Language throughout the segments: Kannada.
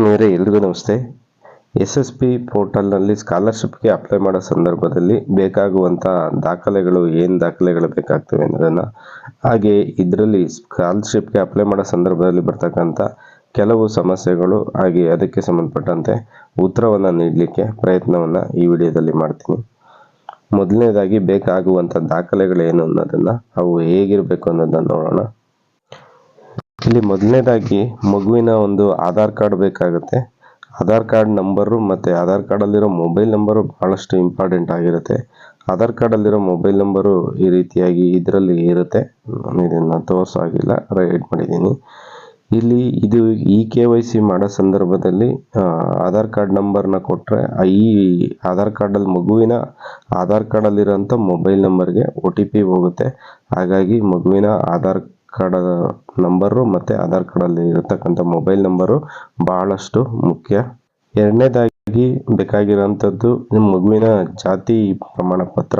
ಆತ್ಮೀಯರೇ ಎಲ್ರಿಗೂ ನಮಸ್ತೆ. ಎಸ್ ಎಸ್ ಪಿ ಪೋರ್ಟಲ್ನಲ್ಲಿ ಸ್ಕಾಲರ್ಶಿಪ್ಗೆ ಅಪ್ಲೈ ಮಾಡೋ ಸಂದರ್ಭದಲ್ಲಿ ಬೇಕಾಗುವಂಥ ದಾಖಲೆಗಳು ಏನು ದಾಖಲೆಗಳು ಬೇಕಾಗ್ತವೆ ಅನ್ನೋದನ್ನು, ಹಾಗೆ ಇದರಲ್ಲಿ ಸ್ಕಾಲರ್ಶಿಪ್ಗೆ ಅಪ್ಲೈ ಮಾಡೋ ಸಂದರ್ಭದಲ್ಲಿ ಬರ್ತಕ್ಕಂಥ ಕೆಲವು ಸಮಸ್ಯೆಗಳು, ಹಾಗೆ ಅದಕ್ಕೆ ಸಂಬಂಧಪಟ್ಟಂತೆ ಉತ್ತರವನ್ನು ನೀಡಲಿಕ್ಕೆ ಪ್ರಯತ್ನವನ್ನು ಈ ವಿಡಿಯೋದಲ್ಲಿ ಮಾಡ್ತೀನಿ. ಮೊದಲನೇದಾಗಿ ಬೇಕಾಗುವಂಥ ದಾಖಲೆಗಳೇನು ಅನ್ನೋದನ್ನು, ಅವು ಹೇಗಿರಬೇಕು ಅನ್ನೋದನ್ನು ನೋಡೋಣ. ಇಲ್ಲಿ ಮೊದಲನೇದಾಗಿ ಮಗುವಿನ ಒಂದು ಆಧಾರ್ ಕಾರ್ಡ್ ಬೇಕಾಗುತ್ತೆ. ಆಧಾರ್ ಕಾರ್ಡ್ ನಂಬರು ಮತ್ತು ಆಧಾರ್ ಕಾರ್ಡಲ್ಲಿರೋ ಮೊಬೈಲ್ ನಂಬರು ಭಾಳಷ್ಟು ಇಂಪಾರ್ಟೆಂಟ್ ಆಗಿರುತ್ತೆ. ಆಧಾರ್ ಕಾರ್ಡಲ್ಲಿರೋ ಮೊಬೈಲ್ ನಂಬರು ಈ ರೀತಿಯಾಗಿ ಇದರಲ್ಲಿ ಇರುತ್ತೆ. ನಾನು ಇದನ್ನು ತೋರಿಸೋ ಆಗಿಲ್ಲ ರೈಟ್ ಮಾಡಿದ್ದೀನಿ. ಇಲ್ಲಿ ಇದು ಇ ಕೆ ವೈ ಸಿ ಮಾಡೋ ಸಂದರ್ಭದಲ್ಲಿ ಆಧಾರ್ ಕಾರ್ಡ್ ನಂಬರ್ನ ಕೊಟ್ಟರೆ ಈ ಆಧಾರ್ ಕಾರ್ಡಲ್ಲಿ ಮಗುವಿನ ಆಧಾರ್ ಕಾರ್ಡಲ್ಲಿರೋಂಥ ಮೊಬೈಲ್ ನಂಬರ್ಗೆ ಒ ಟಿ ಪಿ ಹೋಗುತ್ತೆ. ಹಾಗಾಗಿ ಮಗುವಿನ ಆಧಾರ್ ಕಾರ್ಡ್ ನಂಬರು ಮತ್ತು ಆಧಾರ್ ಕಾರ್ಡಲ್ಲಿ ಇರತಕ್ಕಂಥ ಮೊಬೈಲ್ ನಂಬರು ಬಹಳಷ್ಟು ಮುಖ್ಯ. ಎರಡನೇದಾಗಿ ಬೇಕಾಗಿರೋಂಥದ್ದು ನಿಮ್ಮ ಮಗುವಿನ ಜಾತಿ ಪ್ರಮಾಣ ಪತ್ರ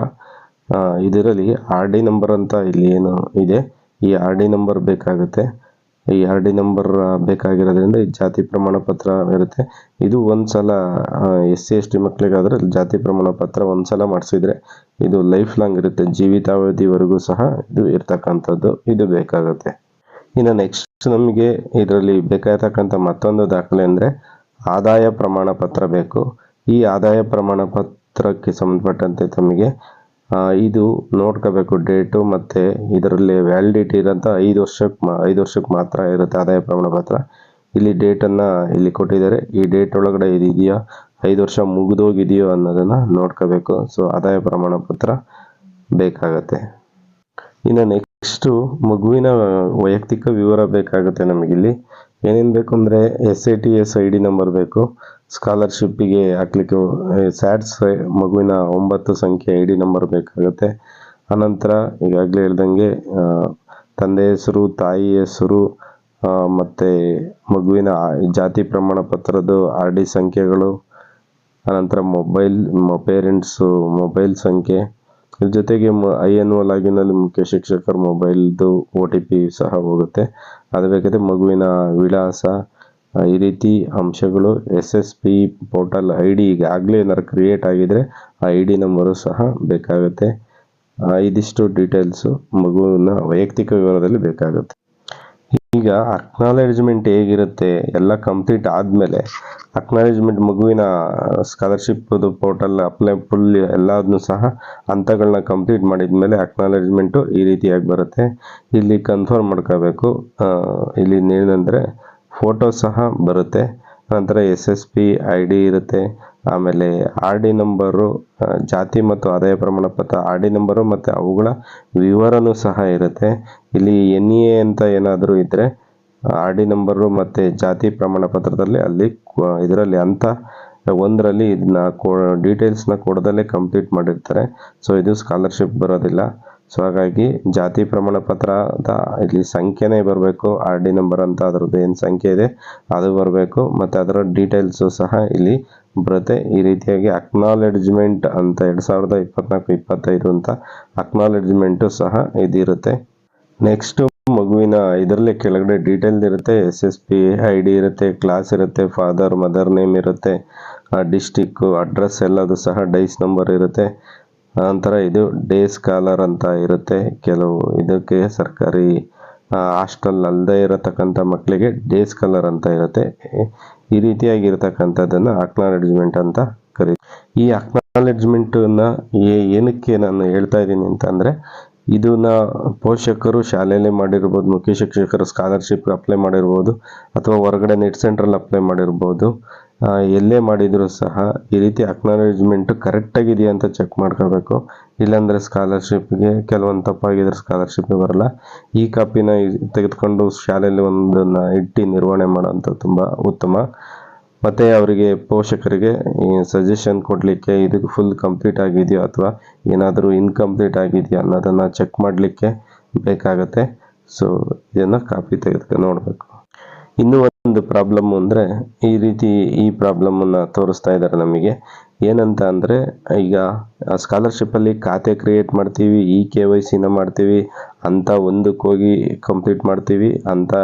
ಇದರಲ್ಲಿ ಆರ್ ಡಿ ನಂಬರ್ ಅಂತ ಇಲ್ಲಿ ಏನು ಇದೆ. ಈ ಆರ್ ಡಿ ನಂಬರ್ ಬೇಕಾಗುತ್ತೆ. ಈ ಆರ್ ಡಿ ನಂಬರ್ ಬೇಕಾಗಿರೋದ್ರಿಂದ ಈ ಜಾತಿ ಪ್ರಮಾಣ ಪತ್ರ ಇರುತ್ತೆ. ಇದು ಒಂದ್ಸಲ ಎಸ್ ಸಿ ಎಸ್ ಟಿ ಮಕ್ಕಳಿಗಾದ್ರೆ ಜಾತಿ ಪ್ರಮಾಣ ಪತ್ರ ಒಂದ್ಸಲ ಮಾಡಿಸಿದ್ರೆ ಇದು ಲೈಫ್ ಲಾಂಗ್ ಇರುತ್ತೆ. ಜೀವಿತಾವಧಿವರೆಗೂ ಸಹ ಇದು ಇರ್ತಕ್ಕಂಥದ್ದು. ಇದು ಬೇಕಾಗುತ್ತೆ. ಇನ್ನು ನೆಕ್ಸ್ಟ್ ನಮಗೆ ಇದರಲ್ಲಿ ಬೇಕಾಗಿರ್ತಕ್ಕಂಥ ಮತ್ತೊಂದು ದಾಖಲೆ ಅಂದರೆ ಆದಾಯ ಪ್ರಮಾಣ ಪತ್ರ ಬೇಕು. ಈ ಆದಾಯ ಪ್ರಮಾಣ ಪತ್ರಕ್ಕೆ ಸಂಬಂಧಪಟ್ಟಂತೆ ತಮಗೆ ಇದು ನೋಡ್ಕೋಬೇಕು ಡೇಟು ಮತ್ತು ಇದರಲ್ಲಿ ವ್ಯಾಲಿಡಿಟಿ ಇರೋಂಥ ಐದು ವರ್ಷಕ್ಕೆ ಮಾ, ಐದು ವರ್ಷಕ್ಕೆ ಮಾತ್ರ ಇರುತ್ತೆ ಆದಾಯ ಪ್ರಮಾಣ ಪತ್ರ. ಇಲ್ಲಿ ಡೇಟನ್ನು ಇಲ್ಲಿ ಕೊಟ್ಟಿದ್ದಾರೆ. ಈ ಡೇಟ್ ಒಳಗಡೆ ಇದೆಯಾ? ಐದು ವರ್ಷ ಮುಗಿದೋಗಿದೆಯೋ ಅನ್ನೋದನ್ನು ನೋಡ್ಕೋಬೇಕು. ಸೊ, ಆದಾಯ ಪ್ರಮಾಣ ಪತ್ರ ಬೇಕಾಗತ್ತೆ. ಇನ್ನು ನೆಕ್ಸ್ಟು ಮಗುವಿನ ವೈಯಕ್ತಿಕ ವಿವರ ಬೇಕಾಗುತ್ತೆ ನಮಗಿಲ್ಲಿ. ಏನೇನು ಬೇಕು ಅಂದರೆ S I T S I D number ಬೇಕು. ಸ್ಕಾಲರ್ಶಿಪ್ಪಿಗೆ ಹಾಕ್ಲಿಕ್ಕೆ ಸ್ಯಾಟ್ಸ್ ಮಗುವಿನ ಒಂಬತ್ತು ಸಂಖ್ಯೆ ಐ ಡಿ ನಂಬರ್ ಬೇಕಾಗುತ್ತೆ. ಅನಂತರ ಈಗಾಗಲೇ ಹೇಳ್ದಂಗೆ ತಂದೆ ಹೆಸರು, ತಾಯಿ ಹೆಸರು ಮತ್ತು ಮಗುವಿನ ಜಾತಿ ಪ್ರಮಾಣ ಪತ್ರದ ಆರ್ ಡಿ ಸಂಖ್ಯೆಗಳು ಆನಂತರ ಮೊಬೈಲ್ ಪೇರೆಂಟ್ಸು ಮೊಬೈಲ್ ಸಂಖ್ಯೆ, ಇದ್ರ ಜೊತೆಗೆ ಐ ಎನ್ ಒ ಲಾಗಿನಲ್ಲಿ ಮುಖ್ಯ ಶಿಕ್ಷಕರ ಮೊಬೈಲ್ದು ಒ ಟಿ ಪಿ ಸಹ ಹೋಗುತ್ತೆ. ಅದು ಬೇಕಾದರೆ ಮಗುವಿನ ವಿಳಾಸ ಈ ರೀತಿ ಅಂಶಗಳು S S P portal I D ಈಗಾಗಲೇ ಏನಾದ್ರು ಕ್ರಿಯೇಟ್ ಆಗಿದ್ರೆ ಆ ಐ ಡಿ ನಂಬರು ಸಹ ಬೇಕಾಗುತ್ತೆ. ಇದಿಷ್ಟು ಡೀಟೇಲ್ಸು ಮಗುವಿನ ವೈಯಕ್ತಿಕ ವಿವರದಲ್ಲಿ ಬೇಕಾಗುತ್ತೆ. ಈಗ ಅಕ್ನಾಲೇಜ್ಮೆಂಟ್ ಹೇಗಿರುತ್ತೆ, ಎಲ್ಲ ಕಂಪ್ಲೀಟ್ ಆದಮೇಲೆ ಅಕ್ನಾಲೇಜ್ಮೆಂಟ್ ಮಗುವಿನ ಸ್ಕಾಲರ್ಶಿಪ್ ಪೋರ್ಟಲ್ ಅಪ್ಲೈ ಫುಲ್ ಎಲ್ಲದನ್ನು ಸಹ ಹಂತಗಳನ್ನ ಕಂಪ್ಲೀಟ್ ಮಾಡಿದ್ಮೇಲೆ ಅಕ್ನಾಲೇಜ್ಮೆಂಟು ಈ ರೀತಿಯಾಗಿ ಬರುತ್ತೆ. ಇಲ್ಲಿ ಕನ್ಫರ್ಮ್ ಮಾಡ್ಕೋಬೇಕು. ಇಲ್ಲಿ ಏನಂದರೆ ಫೋಟೋ ಸಹ ಬರುತ್ತೆ. ನಂತರ S S P I D ಇರುತ್ತೆ. ಆಮೇಲೆ ಆರ್ ಡಿ ನಂಬರು ಜಾತಿ ಮತ್ತು ಆದಾಯ ಪ್ರಮಾಣ ಪತ್ರ ಆರ್ ಡಿ ನಂಬರು ಮತ್ತು ಅವುಗಳ ವಿವರನೂ ಸಹ ಇರುತ್ತೆ. ಇಲ್ಲಿ ಎನ್ ಇ ಎ ಅಂತ ಏನಾದರೂ ಇದ್ದರೆ ಆರ್ ಡಿ ನಂಬರು ಮತ್ತು ಜಾತಿ ಪ್ರಮಾಣ ಪತ್ರದಲ್ಲಿ ಅಲ್ಲಿ ಇದರಲ್ಲಿ ಅಂತ ಒಂದರಲ್ಲಿ ಇದನ್ನ ಕೊ, ಡೀಟೇಲ್ಸ್ನ ಕೊಡದಲ್ಲೇ ಕಂಪ್ಲೀಟ್ ಮಾಡಿರ್ತಾರೆ. ಸೊ ಇದು ಸ್ಕಾಲರ್ಶಿಪ್ ಬರೋದಿಲ್ಲ. ಸೊ ಹಾಗಾಗಿ ಜಾತಿ ಪ್ರಮಾಣ ಪತ್ರದ ಇಲ್ಲಿ ಸಂಖ್ಯೆನೇ ಬರಬೇಕು, ಆರ್ ಡಿ ನಂಬರ್ ಅಂತ ಅದರದ್ದು ಏನು ಸಂಖ್ಯೆ ಇದೆ ಅದು ಬರಬೇಕು, ಮತ್ತು ಅದರ ಡೀಟೇಲ್ಸು ಸಹ ಇಲ್ಲಿ ಬರುತ್ತೆ. ಈ ರೀತಿಯಾಗಿ ಅಕ್ನಾಲೆಡ್ಜ್ಮೆಂಟ್ ಅಂತ ಎರಡು ಸಾವಿರದ ಇಪ್ಪತ್ನಾಲ್ಕು, ಇಪ್ಪತ್ತೈದು ಅಂತ ಅಕ್ನಾಲೆಡ್ಜ್ಮೆಂಟು ಸಹ ಇದಿರುತ್ತೆ. ನೆಕ್ಸ್ಟು ಮಗುವಿನ ಇದರಲ್ಲಿ ಕೆಳಗಡೆ ಡೀಟೇಲ್ ಇರುತ್ತೆ S S P I D ಇರುತ್ತೆ ಕ್ಲಾಸ್ ಇರುತ್ತೆ ಫಾದರ್ ಮದರ್ ನೇಮ್ ಇರುತ್ತೆ ಡಿಸ್ಟಿಕ್ಕು ಅಡ್ರೆಸ್ ಎಲ್ಲದು ಸಹ ಡೈಸ್ ನಂಬರ್ ಇರುತ್ತೆ. ನಂತರ ಇದು ಡೇ ಸ್ಕಾಲರ್ ಅಂತ ಇರುತ್ತೆ. ಕೆಲವು ಇದಕ್ಕೆ ಸರ್ಕಾರಿ ಹಾಸ್ಟೆಲ್ ಅಲ್ಲದೆ ಇರತಕ್ಕಂಥ ಮಕ್ಕಳಿಗೆ ಡೇ ಸ್ಕಾಲರ್ ಅಂತ ಇರುತ್ತೆ. ಈ ರೀತಿಯಾಗಿ ಇರತಕ್ಕಂಥದ್ದನ್ನು ಅಕ್ನಾಲೆಡ್ಜ್ಮೆಂಟ್ ಅಂತ ಕರಿ, ಈ ಅಕ್ನಾಲೆಜ್ಮೆಂಟನ್ನು ಏನಕ್ಕೆ ನಾನು ಹೇಳ್ತಾ ಇದ್ದೀನಿ ಅಂತಂದರೆ, ಇದನ್ನ ಪೋಷಕರು ಶಾಲೆಯಲ್ಲೇ ಮಾಡಿರ್ಬೋದು, ಮುಖ್ಯ ಶಿಕ್ಷಕರು ಸ್ಕಾಲರ್ಶಿಪ್ಗೆ ಅಪ್ಲೈ ಮಾಡಿರ್ಬೋದು, ಅಥವಾ ಹೊರಗಡೆ ನೆಟ್ ಸೆಂಟ್ರಲ್ಲಿ ಅಪ್ಲೈ ಮಾಡಿರ್ಬೋದು ಎಲ್ಲೇ ಮಾಡಿದರೂ ಸಹ ಈ ರೀತಿ ಅಕ್ನಾಲೇಜ್ಮೆಂಟ್ ಕರೆಕ್ಟಾಗಿದೆಯಾ ಅಂತ ಚೆಕ್ ಮಾಡ್ಕೋಬೇಕು. ಇಲ್ಲಾಂದರೆ ಸ್ಕಾಲರ್ಶಿಪ್ಗೆ ಕೆಲವೊಂದು ತಪ್ಪಾಗಿದ್ರೆ ಸ್ಕಾಲರ್ಶಿಪ್ ಬರಲ್ಲ. ಈ ಕಾಪಿನ ತೆಗೆದುಕೊಂಡು ಶಾಲೆಯಲ್ಲಿ ಒಂದನ್ನು ಇಟ್ಟು ನಿರ್ವಹಣೆ ಮಾಡೋಂಥ ತುಂಬ ಉತ್ತಮ. ಮತ್ತು ಅವರಿಗೆ ಪೋಷಕರಿಗೆ ಸಜೆಷನ್ ಕೊಡಲಿಕ್ಕೆ ಇದು ಫುಲ್ ಕಂಪ್ಲೀಟ್ ಆಗಿದೆಯೋ ಅಥವಾ ಏನಾದರೂ ಇನ್ಕಂಪ್ಲೀಟ್ ಆಗಿದೆಯಾ ಅನ್ನೋದನ್ನು ಚೆಕ್ ಮಾಡಲಿಕ್ಕೆ ಬೇಕಾಗತ್ತೆ. ಸೊ ಇದನ್ನು ಕಾಪಿ ತೆಗೆದುಕೊಂಡು ನೋಡಬೇಕು. ಇನ್ನೂ ಒಂದು ಪ್ರಾಬ್ಲಮ್ ಅಂದರೆ ಈ ರೀತಿ ಈ ಪ್ರಾಬ್ಲಮನ್ನು ತೋರಿಸ್ತಾ ಇದ್ದಾರೆ ನಮಗೆ. ಏನಂತ ಅಂದರೆ ಈಗ ಸ್ಕಾಲರ್ಶಿಪ್ಪಲ್ಲಿ ಖಾತೆ ಕ್ರಿಯೇಟ್ ಮಾಡ್ತೀವಿ ಇ ಕೆ ವೈ ಸಿನ ಮಾಡ್ತೀವಿ, ಅಂತ ಒಂದಕ್ಕೆ ಹೋಗಿ ಕಂಪ್ಲೀಟ್ ಮಾಡ್ತೀವಿ, ಅಂತ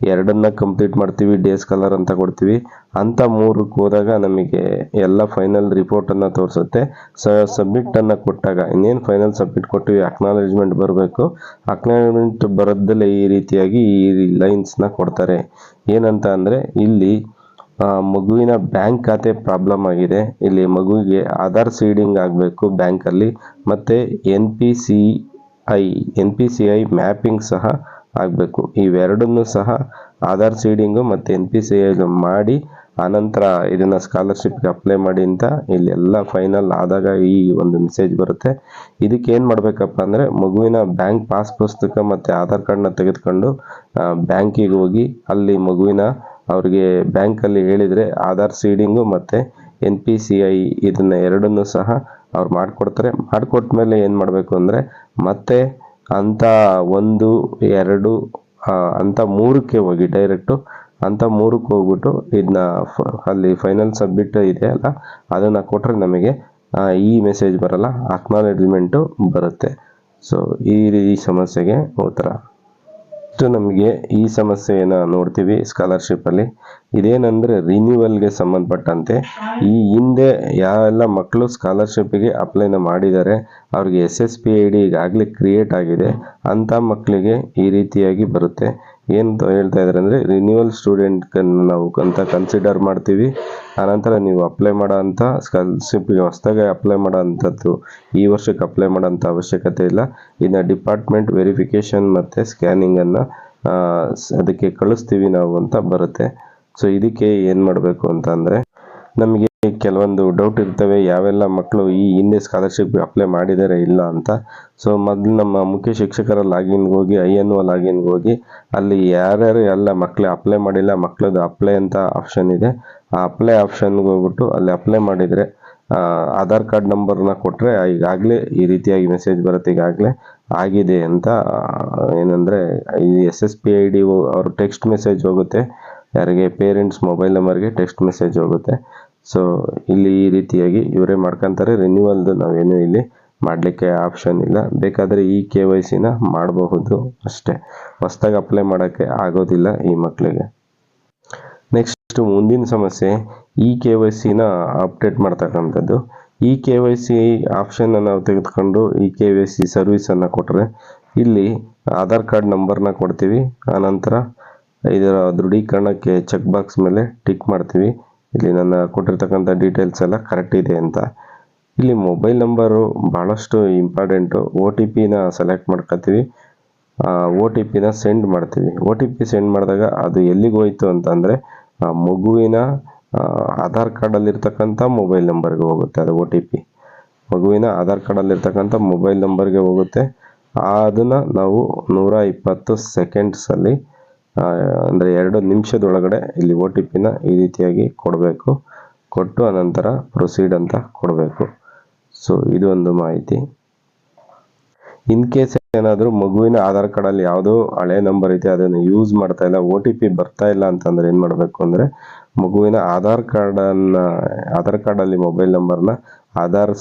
ಎರಡನ್ನ ಕಂಪ್ಲೀಟ್ ಮಾಡ್ತೀವಿ ಡೇಸ್ ಕಲರ್ ಅಂತ ಕೊಡ್ತೀವಿ, ಅಂತ ಮೂರಕ್ಕೆ ಹೋದಾಗ ನಮಗೆ ಎಲ್ಲ ಫೈನಲ್ ರಿಪೋರ್ಟನ್ನು ತೋರಿಸುತ್ತೆ. ಸ ಸಬ್ಮಿಟನ್ನು ಕೊಟ್ಟಾಗ, ಇನ್ನೇನು ಫೈನಲ್ ಸಬ್ಮಿಟ್ ಕೊಟ್ಟಿವಿ ಅಕ್ನಾಲೇಜ್ಮೆಂಟ್ ಬರಬೇಕು. ಅಕ್ನಾಲೇಜ್ಮೆಂಟ್ ಬರೋದಲ್ಲೇ ಈ ರೀತಿಯಾಗಿ ಈ ಲೈನ್ಸ್ನ ಕೊಡ್ತಾರೆ. ಏನಂತ ಅಂದರೆ ಇಲ್ಲಿ ಮಗುವಿನ ಬ್ಯಾಂಕ್ ಖಾತೆ ಪ್ರಾಬ್ಲಮ್ ಆಗಿದೆ. ಇಲ್ಲಿ ಮಗುವಿಗೆ ಆಧಾರ್ ಸೀಡಿಂಗ್ ಆಗಬೇಕು ಬ್ಯಾಂಕಲ್ಲಿ ಮತ್ತು N P C I, N P C I mapping ಸಹ ಆಗಬೇಕು. ಇವೆರಡನ್ನೂ ಸಹ ಆಧಾರ್ ಸೀಡಿಂಗು ಮತ್ತು ಎನ್ ಪಿ ಸಿ ಐ ಮಾಡಿ ಆನಂತರ ಇದನ್ನು ಸ್ಕಾಲರ್ಶಿಪ್ಗೆ ಅಪ್ಲೈ ಮಾಡಿ ಅಂತ ಇಲ್ಲಿ ಎಲ್ಲ ಫೈನಲ್ ಆದಾಗ ಈ ಒಂದು ಮೆಸೇಜ್ ಬರುತ್ತೆ. ಇದಕ್ಕೆ ಏನು ಮಾಡಬೇಕಪ್ಪ ಅಂದರೆ ಮಗುವಿನ ಬ್ಯಾಂಕ್ ಪಾಸ್ ಪುಸ್ತಕ ಮತ್ತು ಆಧಾರ್ ಕಾರ್ಡ್ನ ತೆಗೆದುಕೊಂಡು ಬ್ಯಾಂಕಿಗೆ ಹೋಗಿ ಅಲ್ಲಿ ಮಗುವಿನ ಅವ್ರಿಗೆ ಬ್ಯಾಂಕಲ್ಲಿ ಹೇಳಿದರೆ ಆಧಾರ್ ಸೀಡಿಂಗು ಮತ್ತು ಎನ್ ಪಿ ಸಿ ಐ ಇದನ್ನ ಎರಡನ್ನು ಸಹ ಅವ್ರು ಮಾಡಿಕೊಡ್ತಾರೆ. ಮಾಡಿಕೊಟ್ಮೇಲೆ ಏನು ಮಾಡಬೇಕು ಅಂದರೆ ಮತ್ತೆ ಅಂತ ಒಂದು, ಎರಡು ಅಂತ ಮೂರಕ್ಕೆ ಹೋಗಿ ಡೈರೆಕ್ಟು ಅಂತ ಮೂರಕ್ಕೆ ಹೋಗ್ಬಿಟ್ಟು ಇದನ್ನ ಅಲ್ಲಿ ಫೈನಲ್ ಸಬ್ಮಿಟ್ ಇದೆ ಅಲ್ಲ, ಅದನ್ನು ಕೊಟ್ಟರೆ ನಮಗೆ ಈ ಮೆಸೇಜ್ ಬರಲ್ಲ ಅಕ್ನಾಲೆಜ್ಮೆಂಟು ಬರುತ್ತೆ. ಸೊ ಈ ಈ ಸಮಸ್ಯೆಗೆ ಉತ್ತರ. ಇಷ್ಟು ನಮಗೆ ಈ ಸಮಸ್ಯೆಯನ್ನು ನೋಡ್ತೀವಿ ಸ್ಕಾಲರ್ಶಿಪ್ಪಲ್ಲಿ ಇದೇನೆಂದರೆ ರಿನ್ಯೂವಲ್ಗೆ ಸಂಬಂಧಪಟ್ಟಂತೆ, ಈ ಹಿಂದೆ ಯಾವೆಲ್ಲ ಮಕ್ಕಳು ಸ್ಕಾಲರ್ಶಿಪ್ಪಿಗೆ ಅಪ್ಲೈನ ಮಾಡಿದ್ದಾರೆ, ಅವ್ರಿಗೆ S S P I D ಈಗಾಗಲೇ ಕ್ರಿಯೇಟ್ ಆಗಿದೆ, ಅಂಥ ಮಕ್ಕಳಿಗೆ ಈ ರೀತಿಯಾಗಿ ಬರುತ್ತೆ. ಏನು ಹೇಳ್ತಾ ಇದ್ದಾರೆ ಅಂದರೆ ರಿನ್ಯೂವಲ್ ಸ್ಟೂಡೆಂಟ್ ನಾವು ಅಂತ ಕನ್ಸಿಡರ್ ಮಾಡ್ತೀವಿ. ಆನಂತರ ನೀವು ಅಪ್ಲೈ ಮಾಡೋ ಅಂಥ ಸ್ಕಾಲರ್ಶಿಪ್ಗೆ ಹೊಸ್ದಾಗಿ ಅಪ್ಲೈ ಮಾಡೋ ಅಂಥದ್ದು ಈ ವರ್ಷಕ್ಕೆ ಅಪ್ಲೈ ಮಾಡೋಂಥ ಅವಶ್ಯಕತೆ ಇಲ್ಲ. ಇನ್ನು ಡಿಪಾರ್ಟ್ಮೆಂಟ್ ವೆರಿಫಿಕೇಷನ್ ಮತ್ತು ಸ್ಕ್ಯಾನಿಂಗನ್ನು ಅದಕ್ಕೆ ಕಳಿಸ್ತೀವಿ ನಾವು ಅಂತ ಬರುತ್ತೆ. ಸೊ ಇದಕ್ಕೆ ಏನು ಮಾಡಬೇಕು ಅಂತ ಅಂದರೆ ನಮಗೆ ಕೆಲವೊಂದು ಡೌಟ್ ಇರ್ತವೆ, ಯಾವೆಲ್ಲ ಮಕ್ಕಳು ಈ ಹಿಂದೆ ಸ್ಕಾಲರ್ಶಿಪ್ ಅಪ್ಲೈ ಮಾಡಿದ್ದಾರೆ ಇಲ್ಲ ಅಂತ. ಸೊ ಮೊದಲು ನಮ್ಮ ಮುಖ್ಯ ಶಿಕ್ಷಕರ ಲಾಗಿನ್ಗೆ ಹೋಗಿ ಐ ಎನ್ ಒ ಲಾಗಿನ್ಗೆ ಹೋಗಿ, ಅಲ್ಲಿ ಯಾರ್ಯಾರು ಎಲ್ಲ ಮಕ್ಕಳು ಅಪ್ಲೈ ಮಾಡಿಲ್ಲ ಮಕ್ಕಳದ್ದು ಅಪ್ಲೈ ಅಂತ ಆಪ್ಷನ್ ಇದೆ. ಆ ಅಪ್ಲೈ ಆಪ್ಷನ್ಗೆ ಹೋಗ್ಬಿಟ್ಟು ಅಲ್ಲಿ ಅಪ್ಲೈ ಮಾಡಿದರೆ ಆಧಾರ್ ಕಾರ್ಡ್ ನಂಬರ್ನ ಕೊಟ್ಟರೆ ಈಗಾಗಲೇ ಈ ರೀತಿಯಾಗಿ ಮೆಸೇಜ್ ಬರುತ್ತೆ, ಈಗಾಗಲೇ ಆಗಿದೆ ಅಂತ, ಏನಂದರೆ ಈ S S P I D ಅವ್ರ ಟೆಕ್ಸ್ಟ್ ಮೆಸೇಜ್ ಹೋಗುತ್ತೆ. ಯಾರಿಗೆ ಪೇರೆಂಟ್ಸ್ ಮೊಬೈಲ್ ನಂಬರ್ಗೆ ಟೆಕ್ಸ್ಟ್ ಮೆಸೇಜ್ ಹೋಗುತ್ತೆ. ಸೊ ಇಲ್ಲಿ ಈ ರೀತಿಯಾಗಿ ಇವರೇ ಮಾಡ್ಕೊತಾರೆ. ರಿನ್ಯೂವಲ್ದು ನಾವೇನು ಇಲ್ಲಿ ಮಾಡಲಿಕ್ಕೆ ಆಪ್ಷನ್ ಇಲ್ಲ. ಬೇಕಾದರೆ ಈ ಕೆ ವೈ ಸಿನ ಮಾಡಬಹುದು ಅಷ್ಟೇ. ಹೊಸ್ದಾಗಿ ಅಪ್ಲೈ ಮಾಡೋಕ್ಕೆ ಆಗೋದಿಲ್ಲ ಈ ಮಕ್ಕಳಿಗೆ ನೆಕ್ಸ್ಟ್ ಮುಂದಿನ ಸಮಸ್ಯೆ, ಈ ಕೆ ವೈ ಸಿನ ಅಪ್ಡೇಟ್ ಮಾಡ್ತಕ್ಕಂಥದ್ದು. ಈ ಕೆ ವೈ ಸಿ ಆಪ್ಷನ್ನ ನಾವು ತೆಗೆದುಕೊಂಡು ಈ ಕೆ ವೈ ಸಿ ಸರ್ವಿಸನ್ನು ಕೊಟ್ಟರೆ ಇಲ್ಲಿ ಆಧಾರ್ ಕಾರ್ಡ್ ನಂಬರ್ನ ಕೊಡ್ತೀವಿ. ಆನಂತರ ಇದರ ದೃಢೀಕರಣಕ್ಕೆ ಚೆಕ್ ಬಾಕ್ಸ್ ಮೇಲೆ ಟಿಕ್ ಮಾಡ್ತೀವಿ. ಇಲ್ಲಿ ನನ್ನ ಕೊಟ್ಟಿರ್ತಕ್ಕಂಥ ಡೀಟೇಲ್ಸ್ ಎಲ್ಲ ಕರೆಕ್ಟ್ ಇದೆ ಅಂತ. ಇಲ್ಲಿ ಮೊಬೈಲ್ ನಂಬರು ಭಾಳಷ್ಟು ಇಂಪಾರ್ಟೆಂಟು ಒ ಟಿ ಪಿನ ಸೆಲೆಕ್ಟ್ ಮಾಡ್ಕೊತೀವಿ. ಒ ಟಿ ಪಿನ ಸೆಂಡ್ ಮಾಡ್ತೀವಿ. ಒ ಟಿ ಪಿ ಸೆಂಡ್ ಮಾಡಿದಾಗ ಅದು ಎಲ್ಲಿಗೆ ಹೋಯ್ತು ಅಂತಂದರೆ, ಆ, ಮಗುವಿನ ಆಧಾರ್ ಕಾರ್ಡಲ್ಲಿರ್ತಕ್ಕಂಥ ಮೊಬೈಲ್ ನಂಬರ್ಗೆ ಹೋಗುತ್ತೆ ಅದು ಒ ಟಿ ಪಿ ಮಗುವಿನ ಆಧಾರ್ ಕಾರ್ಡಲ್ಲಿರ್ತಕ್ಕಂಥ ಮೊಬೈಲ್ ನಂಬರ್ಗೆ ಹೋಗುತ್ತೆ. ಅದನ್ನು ನಾವು ನೂರ ಇಪ್ಪತ್ತು ಸೆಕೆಂಡ್ಸಲ್ಲಿ ಅಂದರೆ ಎರಡು ನಿಮಿಷದೊಳಗಡೆ ಇಲ್ಲಿ ಒ ಟಿ ಪಿನ ಈ ರೀತಿಯಾಗಿ ಕೊಡಬೇಕು. ಕೊಟ್ಟು ಅನಂತರ ಪ್ರೊಸೀಡ್ ಅಂತ ಕೊಡಬೇಕು. ಸೊ ಇದು ಒಂದು ಮಾಹಿತಿ. ಇನ್ ಕೇಸ್ ಏನಾದರೂ ಮಗುವಿನ ಆಧಾರ್ ಕಾರ್ಡಲ್ಲಿ ಯಾವುದೋ ಹಳೆ ನಂಬರ್ ಇದೆ ಅದನ್ನು ಯೂಸ್ ಮಾಡ್ತಾ ಇಲ್ಲ, ಒ ಟಿ ಪಿ ಬರ್ತಾ ಇಲ್ಲ ಅಂತಂದ್ರೆ ಏನು ಮಾಡಬೇಕು ಅಂದರೆ, ಮಗುವಿನ ಆಧಾರ್ ಕಾರ್ಡನ್ನು, ಆಧಾರ್ ಕಾರ್ಡಲ್ಲಿ ಮೊಬೈಲ್ ನಂಬರ್ನ ಆಧಾರ್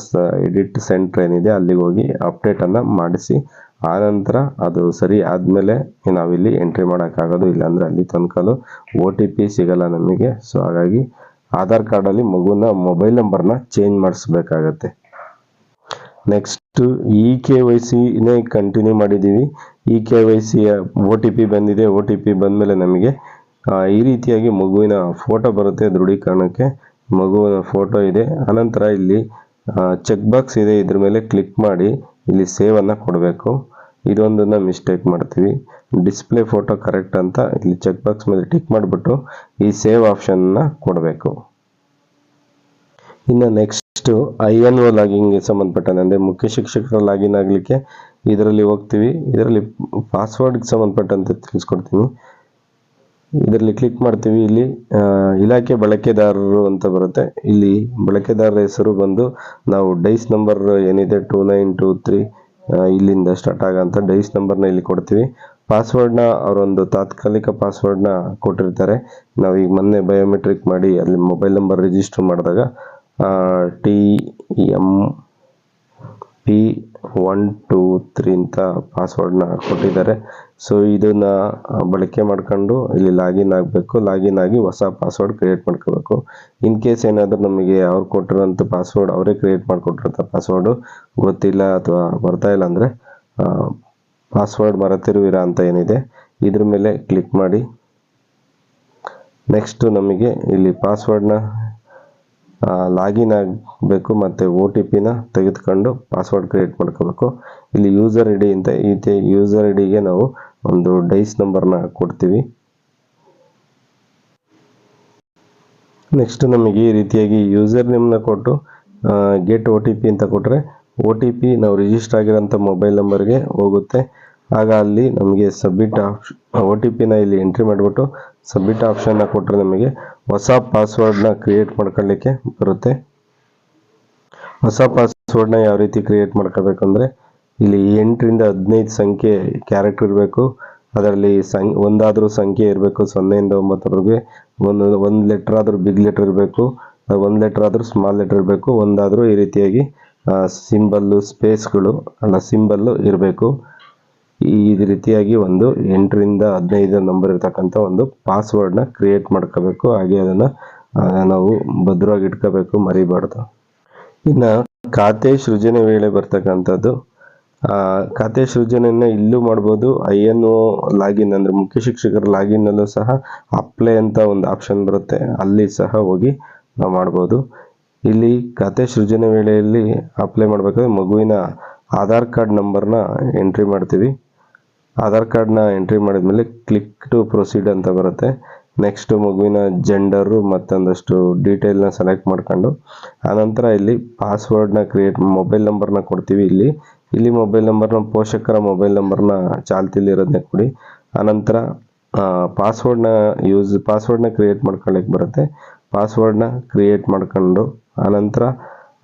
ಎಡಿಟ್ ಸೆಂಟ್ರ್ ಏನಿದೆ ಅಲ್ಲಿಗೆ ಹೋಗಿ ಅಪ್ಡೇಟನ್ನು ಮಾಡಿಸಿ ಆನಂತರ ಅದು ಸರಿ ಆದಮೇಲೆ ನಾವಿಲ್ಲಿ ಎಂಟ್ರಿ ಮಾಡೋಕ್ಕಾಗೋದು ಇಲ್ಲಾಂದರೆ ಅಲ್ಲಿ ತನಕಲು ಒ ಟಿ ಪಿ ಸಿಗಲ್ಲ ನಮಗೆ. ಸೊ ಹಾಗಾಗಿ ಆಧಾರ್ ಕಾರ್ಡಲ್ಲಿ ಮಗುವಿನ ಮೊಬೈಲ್ ನಂಬರ್ನ ಚೇಂಜ್ ಮಾಡಿಸ್ಬೇಕಾಗತ್ತೆ. ನೆಕ್ಸ್ಟು ಇ ಕೆ ವೈ ಸಿನೇ ಕಂಟಿನ್ಯೂ ಮಾಡಿದ್ದೀವಿ. ಇ ಕೆ ವೈ ಸಿಯ ಒ ಟಿ ಪಿ ಬಂದಿದೆ. ಒ ಟಿ ಪಿ ಬಂದಮೇಲೆ ನಮಗೆ ಈ ರೀತಿಯಾಗಿ ಮಗುವಿನ ಫೋಟೋ ಬರುತ್ತೆ ದೃಢೀಕರಣಕ್ಕೆ. ಮಗುವಿನ ಫೋಟೋ ಇದೆ. ಆನಂತರ ಇಲ್ಲಿ ಚೆಕ್ ಬಾಕ್ಸ್ ಇದೆ. ಇದ್ರ ಮೇಲೆ ಕ್ಲಿಕ್ ಮಾಡಿ ಇಲ್ಲಿ ಸೇವನ್ನು ಕೊಡಬೇಕು. ಇದೊಂದನ್ನು ಮಿಸ್ಟೇಕ್ ಮಾಡ್ತೀವಿ. ಡಿಸ್ಪ್ಲೇ ಫೋಟೋ ಕರೆಕ್ಟ್ ಅಂತ ಇಲ್ಲಿ ಚೆಕ್ ಬಾಕ್ಸ್ ಮೇಲೆ ಟಿಕ್ ಮಾಡಿಬಿಟ್ಟು ಈ ಸೇವ್ ಆಪ್ಷನ್ನ ಕೊಡಬೇಕು. ಇನ್ನು ನೆಕ್ಸ್ಟು ಐ ಎನ್ ಒ ಲಾಗಿಂಗ್ಗೆ ಸಂಬಂಧಪಟ್ಟಂತೆ ಅಂದರೆ ಮುಖ್ಯ ಶಿಕ್ಷಕರ ಲಾಗಿನ್ ಆಗಲಿಕ್ಕೆ ಇದರಲ್ಲಿ ಹೋಗ್ತೀವಿ. ಇದರಲ್ಲಿ ಪಾಸ್ವರ್ಡ್ಗೆ ಸಂಬಂಧಪಟ್ಟಂತೆ ತಿಳಿಸ್ಕೊಡ್ತೀನಿ. ಇದರಲ್ಲಿ ಕ್ಲಿಕ್ ಮಾಡ್ತೀವಿ. ಇಲ್ಲಿ ಇಲಾಖೆ ಬಳಕೆದಾರರು ಅಂತ ಬರುತ್ತೆ. ಇಲ್ಲಿ ಬಳಕೆದಾರರ ಹೆಸರು ಬಂದು ನಾವು ಡೈಸ್ ನಂಬರ್ ಏನಿದೆ ಟೂ ನೈನ್ ಟೂ ತ್ರೀ ಇಲ್ಲಿಂದ ಸ್ಟಾರ್ಟ್ ಆಗೋಂಥ ಡೈಸ್ ನಂಬರ್ನ ಇಲ್ಲಿ ಕೊಡ್ತೀವಿ. ಪಾಸ್ವರ್ಡ್ನ ಅವರೊಂದು ತಾತ್ಕಾಲಿಕ ಪಾಸ್ವರ್ಡ್ನ ಕೊಟ್ಟಿರ್ತಾರೆ. ನಾವು ಈಗ ಮೊನ್ನೆ ಬಯೋಮೆಟ್ರಿಕ್ ಮಾಡಿ ಅಲ್ಲಿ ಮೊಬೈಲ್ ನಂಬರ್ ರಿಜಿಸ್ಟರ್ ಮಾಡಿದಾಗ T M P one two three ಅಂತ ಪಾಸ್ವರ್ಡ್ನ ಕೊಟ್ಟಿದ್ದಾರೆ. ಸೊ ಇದನ್ನ ಬಳಕೆ ಮಾಡ್ಕೊಂಡು ಇಲ್ಲಿ ಲಾಗಿನ್ ಆಗಬೇಕು. ಲಾಗಿನ್ ಆಗಿ ಹೊಸ ಪಾಸ್ವರ್ಡ್ ಕ್ರಿಯೇಟ್ ಮಾಡ್ಕೋಬೇಕು. ಇನ್ ಕೇಸ್ ಏನಾದರೂ ನಮಗೆ ಅವ್ರು ಕೊಟ್ಟಿರೋಂಥ ಪಾಸ್ವರ್ಡ್ ಅವರೇ ಕ್ರಿಯೇಟ್ ಮಾಡಿಕೊಟ್ಟಿರೋಂಥ ಪಾಸ್ವರ್ಡು ಗೊತ್ತಿಲ್ಲ ಅಥವಾ ಬರ್ತಾ ಇಲ್ಲ ಅಂದರೆ ಪಾಸ್ವರ್ಡ್ ಮರೆತಿರುವಿರಾ ಅಂತ ಏನಿದೆ, ಇದ್ರ ಮೇಲೆ ಕ್ಲಿಕ್ ಮಾಡಿ. ನೆಕ್ಸ್ಟು ನಮಗೆ ಇಲ್ಲಿ ಪಾಸ್ವರ್ಡ್ನ ಲಾಗಿನ್ ಆಗಬೇಕು ಮತ್ತು ಒ ಟಿ ಪಿನ ತೆಗೆದುಕೊಂಡು ಪಾಸ್ವರ್ಡ್ ಕ್ರಿಯೇಟ್ ಮಾಡ್ಕೋಬೇಕು. ಇಲ್ಲಿ ಯೂಸರ್ ಐ ಡಿ ಅಂತ, ಈ ಯೂಸರ್ ಐ ಡಿಗೆ ನಾವು ಒಂದು ಡೈಸ್ ನಂಬರ್ನ ಕೊಡ್ತೀವಿ. ನೆಕ್ಸ್ಟ್ ನಮಗೆ ಈ ರೀತಿಯಾಗಿ ಯೂಸರ್ ನೇಮ್ನ ಕೊಟ್ಟು ಗೆಟ್ ಒ ಟಿ ಪಿ ಅಂತ ಕೊಟ್ಟರೆ ಒ ಟಿ ಪಿ ನಾವು ರಿಜಿಸ್ಟರ್ ಆಗಿರೋಂಥ ಮೊಬೈಲ್ ನಂಬರ್ಗೆ ಹೋಗುತ್ತೆ. ಆಗ ಅಲ್ಲಿ ನಮಗೆ ಸಬ್ಮಿಟ್ ಆಪ್ಷನ್ ಒ ಟಿ ಪಿನ ಇಲ್ಲಿ ಎಂಟ್ರಿ ಮಾಡಿಬಿಟ್ಟು ಸಬ್ಮಿಟ್ ಆಪ್ಷನ್ನ ಕೊಟ್ಟರೆ ನಮಗೆ ಹೊಸ ಪಾಸ್ವರ್ಡ್ನ ಕ್ರಿಯೇಟ್ ಮಾಡ್ಕೊಳ್ಳಿಕ್ಕೆ ಬರುತ್ತೆ. ಹೊಸ ಪಾಸ್ವರ್ಡ್ನ ಯಾವ ರೀತಿ ಕ್ರಿಯೇಟ್ ಮಾಡ್ಕೋಬೇಕಂದ್ರೆ ಇಲ್ಲಿ ಎಂಟರಿಂದ ಹದಿನೈದು ಸಂಖ್ಯೆ ಕ್ಯಾರೆಕ್ಟರ್ ಇರಬೇಕು. ಅದರಲ್ಲಿ ಸಂ, ಒಂದಾದರೂ ಸಂಖ್ಯೆ ಇರಬೇಕು, ಸೊನ್ನೆಯಿಂದ ಒಂಬತ್ತರವರೆಗೆ. ಒಂದು ಒಂದು ಲೆಟ್ರ್ ಆದರೂ ಬಿಗ್ ಲೆಟರ್ ಇರಬೇಕು. ಒಂದು ಲೆಟ್ರ್ ಆದರೂ ಸ್ಮಾಲ್ ಲೆಟರ್ ಇರಬೇಕು. ಒಂದಾದರೂ ಈ ರೀತಿಯಾಗಿ ಸಿಂಬಲ್ಲು ಸ್ಪೇಸ್ಗಳು ಅಲ್ಲ ಸಿಂಬಲ್ಲು ಇರಬೇಕು. ಈ ರೀತಿಯಾಗಿ ಒಂದು ಎಂಟರಿಂದ ಹದಿನೈದು ನಂಬರ್ ಇರ್ತಕ್ಕಂಥ ಒಂದು ಪಾಸ್ವರ್ಡ್ನ ಕ್ರಿಯೇಟ್ ಮಾಡ್ಕೋಬೇಕು. ಹಾಗೆ ಅದನ್ನು ನಾವು ಭದ್ರವಾಗಿ ಇಟ್ಕೋಬೇಕು, ಮರಿಬಾರ್ದು. ಇನ್ನು ಖಾತೆ ಸೃಜನೆ ವೇಳೆ ಬರ್ತಕ್ಕಂಥದ್ದು ಖಾತೆ ಸೃಜನೆಯನ್ನು ಇಲ್ಲೂ ಮಾಡ್ಬೋದು. ಐ ಎನ್ ಒ ಲಾಗಿನ್ ಅಂದರೆ ಮುಖ್ಯ ಶಿಕ್ಷಕರ ಲಾಗಿನ್ನಲ್ಲೂ ಸಹ ಅಪ್ಲೈ ಅಂತ ಒಂದು ಆಪ್ಷನ್ ಬರುತ್ತೆ. ಅಲ್ಲಿ ಸಹ ಹೋಗಿ ನಾವು ಮಾಡ್ಬೋದು. ಇಲ್ಲಿ ಖಾತೆ ಸೃಜನೆ ವೇಳೆಯಲ್ಲಿ ಅಪ್ಲೈ ಮಾಡಬೇಕಾದ್ರೆ ಮಗುವಿನ ಆಧಾರ್ ಕಾರ್ಡ್ ನಂಬರ್ನ ಎಂಟ್ರಿ ಮಾಡ್ತೀವಿ. ಆಧಾರ್ ಕಾರ್ಡ್ನ ಎಂಟ್ರಿ ಮಾಡಿದ್ಮೇಲೆ ಕ್ಲಿಕ್ ಟು ಪ್ರೊಸೀಡ್ ಅಂತ ಬರುತ್ತೆ. ನೆಕ್ಸ್ಟ್ ಮಗುವಿನ ಜೆಂಡರು ಮತ್ತೊಂದಷ್ಟು ಡೀಟೇಲ್ನ ಸೆಲೆಕ್ಟ್ ಮಾಡ್ಕೊಂಡು, ಆನಂತರ ಇಲ್ಲಿ ಪಾಸ್ವರ್ಡ್ನ ಕ್ರಿಯೇಟ್, ಮೊಬೈಲ್ ನಂಬರ್ನ ಕೊಡ್ತೀವಿ ಇಲ್ಲಿ. ಇಲ್ಲಿ ಮೊಬೈಲ್ ನಂಬರ್ನ ಪೋಷಕರ ಮೊಬೈಲ್ ನಂಬರ್ನ ಚಾಲ್ತಿಲಿರೋದನ್ನೇ ಕೊಡಿ. ಆನಂತರ ಪಾಸ್ವರ್ಡ್ನ ಯೂಸ್ ಪಾಸ್ವರ್ಡ್ನ ಕ್ರಿಯೇಟ್ ಮಾಡ್ಕೊಳ್ಳಿಕ್ಕೆ ಬರುತ್ತೆ. ಪಾಸ್ವರ್ಡ್ನ ಕ್ರಿಯೇಟ್ ಮಾಡ್ಕೊಂಡು, ಆನಂತರ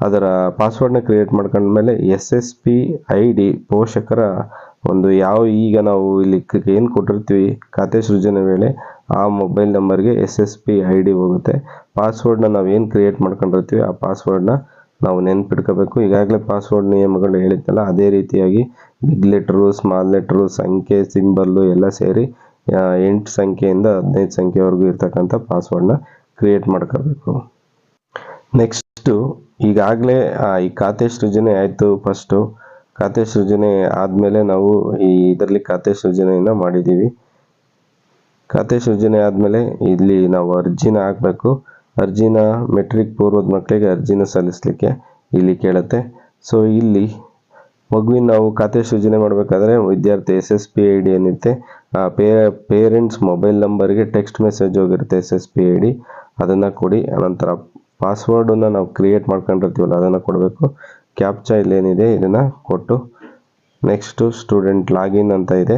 ಅದರ ಪಾಸ್ವರ್ಡ್ನ ಕ್ರಿಯೇಟ್ ಮಾಡ್ಕೊಂಡ್ಮೇಲೆ S S P I D ಪೋಷಕರ ಒಂದು ಯಾವ, ಈಗ ನಾವು ಇಲ್ಲಿ ಏನು ಕೊಟ್ಟಿರ್ತೀವಿ, ಖಾತೆ ಸೃಜನೆ ವೇಳೆ ಆ ಮೊಬೈಲ್ ನಂಬರ್ಗೆ S S P I D ಹೋಗುತ್ತೆ. ಪಾಸ್ವರ್ಡ್ನ ನಾವು ಏನು ಕ್ರಿಯೇಟ್ ಮಾಡ್ಕೊಂಡಿರ್ತೀವಿ, ಆ ಪಾಸ್ವರ್ಡ್ನ ನಾವು ನೆನ್ಪಿಟ್ಕೋಬೇಕು. ಈಗಾಗಲೇ ಪಾಸ್ವರ್ಡ್ ನಿಯಮಗಳು ಹೇಳಿದ್ನಲ್ಲ ಅದೇ ರೀತಿಯಾಗಿ ಬಿಗ್ ಲೆಟ್ರು ಸ್ಮಾಲ್ ಲೆಟ್ರು ಸಂಖ್ಯೆ ಸಿಂಬಲ್ಲು ಎಲ್ಲ ಸೇರಿ ಎಂಟು ಸಂಖ್ಯೆಯಿಂದ ಹದಿನೈದು ಸಂಖ್ಯೆವರೆಗೂ ಇರ್ತಕ್ಕಂಥ ಪಾಸ್ವರ್ಡ್ನ ಕ್ರಿಯೇಟ್ ಮಾಡ್ಕೋಬೇಕು. ನೆಕ್ಸ್ಟು ಈಗಾಗಲೇ ಈ ಖಾತೆ ಸೃಜನೆ ಆಯಿತು ಫಸ್ಟು ಖಾತೆ ಸೃಜನೆ ಆದಮೇಲೆ ನಾವು ಈ ಇದರಲ್ಲಿ ಖಾತೆ ಸೃಜನೆಯನ್ನು ಮಾಡಿದ್ದೀವಿ. ಖಾತೆ ಸೃಜನೆ ಆದಮೇಲೆ ಇಲ್ಲಿ ನಾವು ಅರ್ಜಿನ ಹಾಕಬೇಕು. ಅರ್ಜಿನ ಮೆಟ್ರಿಕ್ ಪೂರ್ವದ ಮಕ್ಕಳಿಗೆ ಅರ್ಜಿನ ಸಲ್ಲಿಸಲಿಕ್ಕೆ ಇಲ್ಲಿ ಕೇಳುತ್ತೆ. ಸೊ ಇಲ್ಲಿ ಮಗುವಿನ ನಾವು ಖಾತೆ ಸೂಚನೆ ಮಾಡಬೇಕಾದ್ರೆ ವಿದ್ಯಾರ್ಥಿ S S P I D ಏನಿರುತ್ತೆ ಆ ಪೇ ಪೇರೆಂಟ್ಸ್ ಮೊಬೈಲ್ ನಂಬರ್ಗೆ ಟೆಕ್ಸ್ಟ್ ಮೆಸೇಜ್ ಹೋಗಿರುತ್ತೆ S S P I D ಅದನ್ನು ಕೊಡಿ, ಅನಂತರ ಪಾಸ್ವರ್ಡನ್ನು ನಾವು ಕ್ರಿಯೇಟ್ ಮಾಡ್ಕೊಂಡಿರ್ತೀವಲ್ಲ, ಅದನ್ನು ಕೊಡಬೇಕು. ಕ್ಯಾಪ್ಚಾ ಇಲ್ಲೇನಿದೆ, ಇದನ್ನು ಕೊಟ್ಟು ನೆಕ್ಸ್ಟು ಸ್ಟೂಡೆಂಟ್ ಲಾಗಿನ್ ಅಂತ ಇದೆ.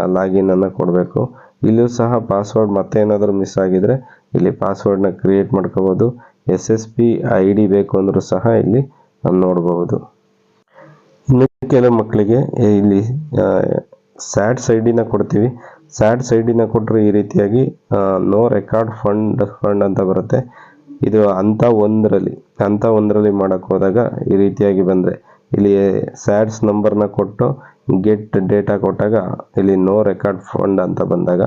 ಆ ಲಾಗಿನನ್ನು ಕೊಡಬೇಕು. ಇಲ್ಲೂ ಸಹ ಪಾಸ್ವರ್ಡ್ ಮತ್ತೆ ಏನಾದರೂ ಮಿಸ್ ಆಗಿದರೆ ಇಲ್ಲಿ ಪಾಸ್ವರ್ಡ್ನ ಕ್ರಿಯೇಟ್ ಮಾಡ್ಕೋಬೋದು. S S P I D ಬೇಕು ಅಂದರೂ ಸಹ ಇಲ್ಲಿ ನಾವು ನೋಡಬಹುದು ಇನ್ನು ಕೆಲವು ಮಕ್ಕಳಿಗೆ ಇಲ್ಲಿ ಸ್ಯಾಡ್ ಸೈಡಿನ ಕೊಡ್ತೀವಿ. ಸ್ಯಾಡ್ ಸೈಡಿನ ಕೊಟ್ಟರೆ ಈ ರೀತಿಯಾಗಿ ನೋ ರೆಕಾರ್ಡ್ ಫಂಡ್ ಫಂಡ್ ಅಂತ ಬರುತ್ತೆ. ಇದು ಅಂಥ ಒಂದರಲ್ಲಿ ಅಂತ ಒಂದರಲ್ಲಿ ಮಾಡೋಕ್ಕೆ ಹೋದಾಗ ಈ ರೀತಿಯಾಗಿ ಬಂದರೆ, ಇಲ್ಲಿ ಸ್ಯಾಡ್ಸ್ ನಂಬರ್ನ ಕೊಟ್ಟು ಗೆಟ್ ಡೇಟಾ ಕೊಟ್ಟಾಗ ಇಲ್ಲಿ ನೋ ರೆಕಾರ್ಡ್ ಫಂಡ್ ಅಂತ ಬಂದಾಗ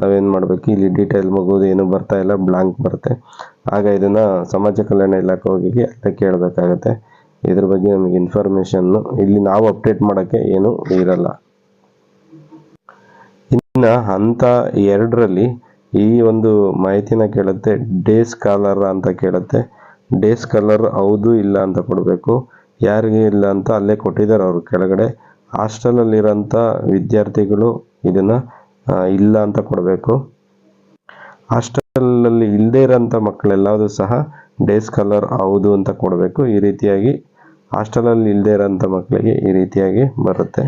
ನಾವೇನು ಮಾಡಬೇಕು? ಇಲ್ಲಿ ಡೀಟೇಲ್ ಮಗುವುದು ಏನು ಬರ್ತಾ ಇಲ್ಲ ಬ್ಲಾಂಕ್ ಬರುತ್ತೆ. ಆಗ ಇದನ್ನು ಸಮಾಜ ಕಲ್ಯಾಣ ಇಲಾಖೆ ಹೋಗಿ ಅಲ್ಲೇ ಕೇಳಬೇಕಾಗತ್ತೆ. ಇದ್ರ ಬಗ್ಗೆ ನಮಗೆ ಇನ್ಫಾರ್ಮೇಷನ್ನು ಇಲ್ಲಿ ನಾವು ಅಪ್ಡೇಟ್ ಮಾಡೋಕ್ಕೆ ಏನು ಇರಲ್ಲ. ಇನ್ನು ಹಂತ ಎರಡರಲ್ಲಿ ಈ ಒಂದು ಮಾಹಿತಿನ ಕೇಳುತ್ತೆ, ಡೇಸ್ ಕಾಲರ್ ಅಂತ ಕೇಳುತ್ತೆ. ಡೇಸ್ ಕಾಲರ್ ಹೌದು ಇಲ್ಲ ಅಂತ ಕೊಡಬೇಕು. ಯಾರಿಗೆ ಇಲ್ಲ ಅಂತ ಅಲ್ಲೇ ಕೊಟ್ಟಿದ್ದಾರೆ ಅವರು ಕೆಳಗಡೆ. ಹಾಸ್ಟೆಲಲ್ಲಿರೋಂಥ ವಿದ್ಯಾರ್ಥಿಗಳು ಇದನ್ನು ಇಲ್ಲ ಅಂತ ಕೊಡಬೇಕು. ಹಾಸ್ಟೆಲ್ನಲ್ಲಿ ಇಲ್ಲದೇ ಇರೋಂಥ ಮಕ್ಕಳೆಲ್ಲದೂ ಸಹ ಡೇಸ್ ಕಲರ್ ಹೌದು ಅಂತ ಕೊಡಬೇಕು. ಈ ರೀತಿಯಾಗಿ ಹಾಸ್ಟೆಲಲ್ಲಿ ಇಲ್ಲದೇ ಇರೋಂಥ ಮಕ್ಕಳಿಗೆ ಈ ರೀತಿಯಾಗಿ ಬರುತ್ತೆ.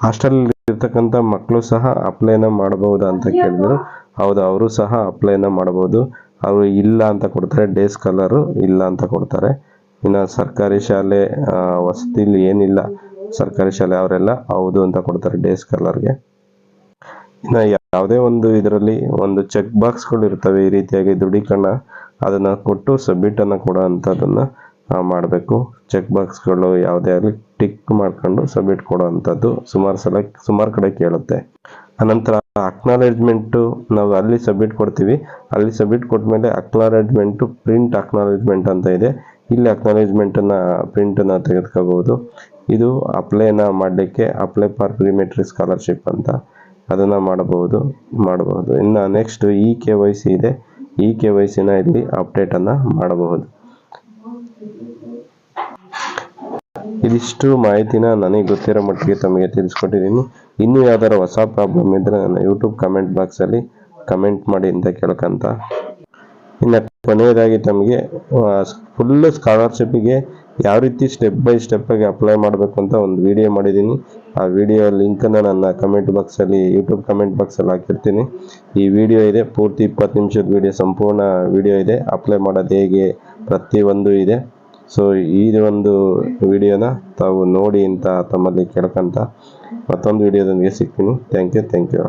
ಹಾಸ್ಟೆಲ್ ಇರ್ತಕ್ಕಂಥ ಮಕ್ಕಳು ಸಹ ಅಪ್ಲೈನ ಮಾಡಬಹುದಾ ಅಂತ ಕೇಳಿದ್ರು. ಹೌದು, ಅವರು ಸಹ ಅಪ್ಲೈನ ಮಾಡಬಹುದು ಅವರು ಇಲ್ಲ ಅಂತ ಕೊಡ್ತಾರೆ, ಡೇಸ್ ಕಲರು ಇಲ್ಲ ಅಂತ ಕೊಡ್ತಾರೆ. ಇನ್ನು ಸರ್ಕಾರಿ ಶಾಲೆ ವಸತಿಲಿ ಏನಿಲ್ಲ. ಸರ್ಕಾರಿ ಶಾಲೆ ಅವರೆಲ್ಲ ಹೌದು ಅಂತ ಕೊಡ್ತಾರೆ ಡೇಸ್ ಸ್ಕಾಲರ್ಗೆ ಇನ್ನು ಯಾವುದೇ ಒಂದು ಇದರಲ್ಲಿ ಒಂದು ಚೆಕ್ ಬಾಕ್ಸ್ಗಳು ಇರ್ತವೆ ಈ ರೀತಿಯಾಗಿ ದೃಢೀಕರಣ ಅದನ್ನು ಕೊಟ್ಟು ಸಬ್ಮಿಟನ್ನು ಕೊಡೋ ಅಂಥದ್ದನ್ನು ಮಾಡಬೇಕು. ಚೆಕ್ ಬಾಕ್ಸ್ಗಳು ಯಾವುದೇ ಆಗಲಿ ಟಿಕ್ ಮಾಡ್ಕೊಂಡು ಸಬ್ಮಿಟ್ ಕೊಡೋ ಅಂಥದ್ದು ಸುಮಾರು ಸಲ, ಸುಮಾರು ಕಡೆ ಕೇಳುತ್ತೆ. ಅನಂತರ ಅಕ್ನಾಲೆಜ್ಮೆಂಟು ನಾವು ಅಲ್ಲಿ ಸಬ್ಮಿಟ್ ಕೊಡ್ತೀವಿ. ಅಲ್ಲಿ ಸಬ್ಮಿಟ್ ಕೊಟ್ಮೇಲೆ ಅಕ್ನಾಲೆಜ್ಮೆಂಟು ಪ್ರಿಂಟ್ ಅಕ್ನಾಲೇಜ್ಮೆಂಟ್ ಅಂತ ಇದೆ. ಇಲ್ಲಿ ಅಕ್ನಾಲೇಜ್ಮೆಂಟನ್ನು ಪ್ರಿಂಟನ್ನು ತೆಗೆದುಕೋಬಹುದು ಇದು ಅಪ್ಲೈನ ಮಾಡಲಿಕ್ಕೆ ಅಪ್ಲೈ ಫಾರ್ ಪ್ರಿಮೆಟ್ರಿ ಸ್ಕಾಲರ್ಶಿಪ್ ಅಂತ ಅದನ್ನು ಮಾಡಬಹುದು ಮಾಡಬಹುದು. ಇನ್ನು next E K Y C ಇದೆ. ಇ ಕೆ ವೈ ಸಿನ ಇಲ್ಲಿ ಅಪ್ಡೇಟನ್ನು ಮಾಡಬಹುದು. ಇದಿಷ್ಟು ಮಾಹಿತಿನ ನನಗೆ ಗೊತ್ತಿರೋ ಮಟ್ಟಿಗೆ ತಮಗೆ ತಿಳಿಸ್ಕೊಟ್ಟಿದ್ದೀನಿ. ಇನ್ನೂ ಯಾವ್ದಾರು ಹೊಸ ಪ್ರಾಬ್ಲಮ್ ಇದ್ದರೆ ನನ್ನ ಯೂಟ್ಯೂಬ್ ಕಮೆಂಟ್ ಬಾಕ್ಸಲ್ಲಿ ಕಮೆಂಟ್ ಮಾಡಿ ಅಂತ ಕೇಳ್ಕೊಂತ. ಇನ್ನು ಕೊನೆಯದಾಗಿ ತಮಗೆ ಫುಲ್ ಸ್ಕಾಲರ್ಶಿಪ್ಪಿಗೆ ಯಾವ ರೀತಿ ಸ್ಟೆಪ್ ಬೈ ಸ್ಟೆಪ್ಪಾಗಿ ಅಪ್ಲೈ ಮಾಡಬೇಕು ಅಂತ ಒಂದು ವಿಡಿಯೋ ಮಾಡಿದ್ದೀನಿ. ಆ ವಿಡಿಯೋ ಲಿಂಕನ್ನು ನನ್ನ ಕಮೆಂಟ್ ಬಾಕ್ಸಲ್ಲಿ ಯೂಟ್ಯೂಬ್ ಕಮೆಂಟ್ ಬಾಕ್ಸಲ್ಲಿ ಹಾಕಿರ್ತೀನಿ. ಈ ವಿಡಿಯೋ ಇದೆ, ಪೂರ್ತಿ ಇಪ್ಪತ್ತು ನಿಮಿಷದ ವಿಡಿಯೋ ಸಂಪೂರ್ಣ ವಿಡಿಯೋ ಇದೆ. ಅಪ್ಲೈ ಮಾಡೋದು ಹೇಗೆ, ಪ್ರತಿಯೊಂದು ಇದೆ. ಸೊ ಈ ಒಂದು ವಿಡಿಯೋನ ತಾವು ನೋಡಿ ಅಂತ ತಮ್ಮಲ್ಲಿ ಕೇಳ್ಕೊಂತ ಮತ್ತೊಂದು ವಿಡಿಯೋದೊಂದಿಗೆ ಸಿಗ್ತೀನಿ. Thank you thank you